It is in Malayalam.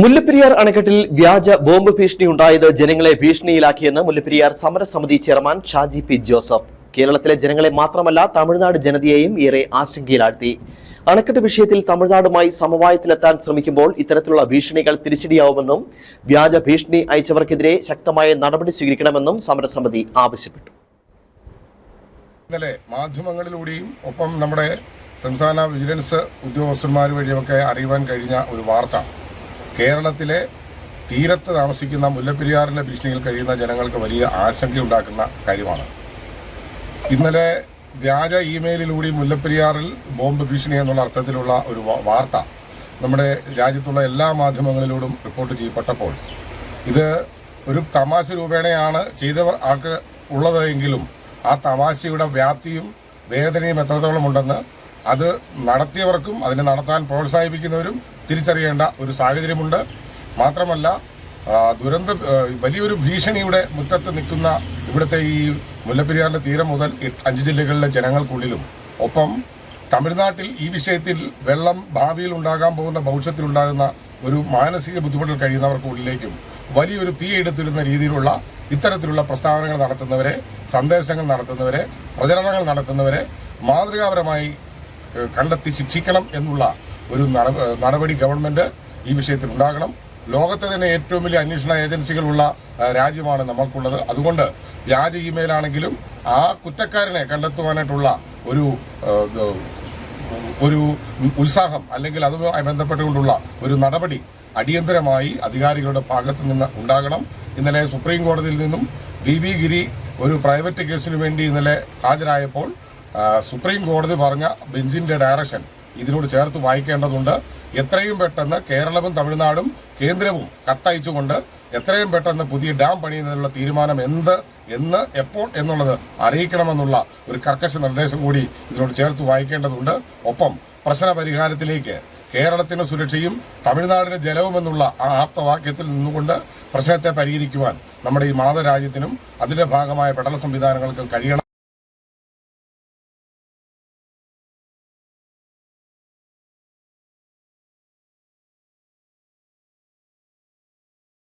മുല്ലപ്പെരിയാർ അണക്കെട്ടിൽ വ്യാജ ബോംബ് ഭീഷണി ഉണ്ടായത് ജനങ്ങളെ ഭീഷണിയിലാക്കിയെന്ന് മുല്ലപ്പെരിയാർ സമരസമിതി ചെയർമാൻ ഷാജി പി ജോസഫ്. കേരളത്തിലെ ജനങ്ങളെ മാത്രമല്ല തമിഴ്നാട് ജനതയെയും ഏറെ ആശങ്കയിലാഴ്ത്തി. അണക്കെട്ട് വിഷയത്തിൽ തമിഴ്നാടുമായി സമവായത്തിലെത്താൻ ശ്രമിക്കുമ്പോൾ ഇത്തരത്തിലുള്ള ഭീഷണികൾ തിരിച്ചടിയാവുമെന്നും വ്യാജ ഭീഷണി അയച്ചവർക്കെതിരെ ശക്തമായ നടപടി സ്വീകരിക്കണമെന്നും സമരസമിതി ആവശ്യപ്പെട്ടു. ഇന്നലെ മാധ്യമങ്ങളിലൂടെയും ഒപ്പം നമ്മുടെ സംസ്ഥാന വിജിലൻസ് ഉദ്യോഗസ്ഥന്മാർ വഴിയൊക്കെ അറിയുവാൻ കഴിഞ്ഞ ഒരു വാർത്ത. കേരളത്തിലെ തീരത്ത് താമസിക്കുന്ന മുല്ലപ്പെരിയാറിന്റെ ഭീഷണിയിൽ കഴിയുന്ന ജനങ്ങൾക്ക് വലിയ ആശങ്കയുണ്ടാക്കുന്ന കാര്യമാണ്. ഇന്നലെ വ്യാജ ഇമെയിലിലൂടെ മുല്ലപ്പെരിയാറിൽ ബോംബ് ഭീഷണി എന്നുള്ള അർത്ഥത്തിലുള്ള ഒരു വാർത്ത നമ്മുടെ രാജ്യത്തുള്ള എല്ലാ മാധ്യമങ്ങളിലൂടും റിപ്പോർട്ട് ചെയ്യപ്പെട്ടപ്പോൾ ഇത് ഒരു തമാശ രൂപേണയാണ് ചെയ്തവർ ആൾക്ക് ഉള്ളതെങ്കിലും ആ തമാശയുടെ വ്യാപ്തിയും വേദനയും എത്രത്തോളം ഉണ്ടെന്ന് അത് നടത്തിയവർക്കും അതിനെ നടത്താൻ പ്രോത്സാഹിപ്പിക്കുന്നവരും തിരിച്ചറിയേണ്ട ഒരു സാഹചര്യമുണ്ട്. മാത്രമല്ല ദുരന്ത വലിയൊരു ഭീഷണിയുടെ മുറ്റത്ത് നിൽക്കുന്ന ഇവിടുത്തെ ഈ മുല്ലപ്പെരിയാറിന്റെ തീരം മുതൽ അഞ്ച് ജില്ലകളിലെ ജനങ്ങൾക്കുള്ളിലും ഒപ്പം തമിഴ്നാട്ടിൽ ഈ വിഷയത്തിൽ വെള്ളം ഭാവിയിൽ ഉണ്ടാകാൻ പോകുന്ന ഭവിഷ്യത്തിൽ ഉണ്ടാകുന്ന ഒരു മാനസിക ബുദ്ധിമുട്ടിൽ കഴിയുന്നവർക്കുള്ളിലേക്കും വലിയൊരു തീ എടുത്തിടുന്ന രീതിയിലുള്ള ഇത്തരത്തിലുള്ള പ്രസ്താവനകൾ നടത്തുന്നവരെ സന്ദേശങ്ങൾ നടത്തുന്നവരെ പ്രചരണങ്ങൾ നടത്തുന്നവരെ മാതൃകാപരമായി കണ്ടെത്തി ശിക്ഷിക്കണം എന്നുള്ള ഒരു നടപ- നടപടി ഗവൺമെന്റ് ഈ വിഷയത്തിൽ ഉണ്ടാകണം. ലോകത്തെ തന്നെ ഏറ്റവും വലിയ അന്വേഷണ ഏജൻസികളുള്ള രാജ്യമാണ് നമ്മൾക്കുള്ളത്. അതുകൊണ്ട് വ്യാജ ഇമെയിലാണെങ്കിലും ആ കുറ്റക്കാരനെ കണ്ടെത്തുവാനായിട്ടുള്ള ഒരു ഒരു ഉത്സാഹം അല്ലെങ്കിൽ അതുമായി ബന്ധപ്പെട്ടുകൊണ്ടുള്ള ഒരു നടപടി അടിയന്തരമായി അധികാരികളുടെ ഭാഗത്തു നിന്ന് ഉണ്ടാകണം. ഇന്നലെ സുപ്രീം കോടതിയിൽ നിന്നും വി വി ഗിരി ഒരു പ്രൈവറ്റ് കേസിനു വേണ്ടി ഇന്നലെ ഹാജരായപ്പോൾ സുപ്രീം കോടതി പറഞ്ഞ ബെഞ്ചിന്റെ ഡയറക്ഷൻ ഇതിനോട് ചേർത്ത് വായിക്കേണ്ടതുണ്ട്. എത്രയും പെട്ടെന്ന് കേരളവും തമിഴ്നാടും കേന്ദ്രവും കത്തയച്ചുകൊണ്ട് എത്രയും പെട്ടെന്ന് പുതിയ ഡാം പണിയുന്നതിനുള്ള തീരുമാനം എന്ത് എന്ന് എപ്പോൾ എന്നുള്ളത് അറിയിക്കണമെന്നുള്ള ഒരു കർക്കശ നിർദ്ദേശം കൂടി ഇതിനോട് ചേർത്ത് വായിക്കേണ്ടതുണ്ട്. ഒപ്പം പ്രശ്ന പരിഹാരത്തിലേക്ക് കേരളത്തിന് സുരക്ഷയും തമിഴ്നാടിന് ജലവും എന്നുള്ള ആ ആപ്തവാക്യത്തിൽ നിന്നുകൊണ്ട് പ്രശ്നത്തെ പരിഹരിക്കുവാൻ നമ്മുടെ ഈ മാതൃരാജ്യത്തിനും അതിന്റെ ഭാഗമായ പെടൽ സംവിധാനങ്ങൾക്കും കഴിയണം.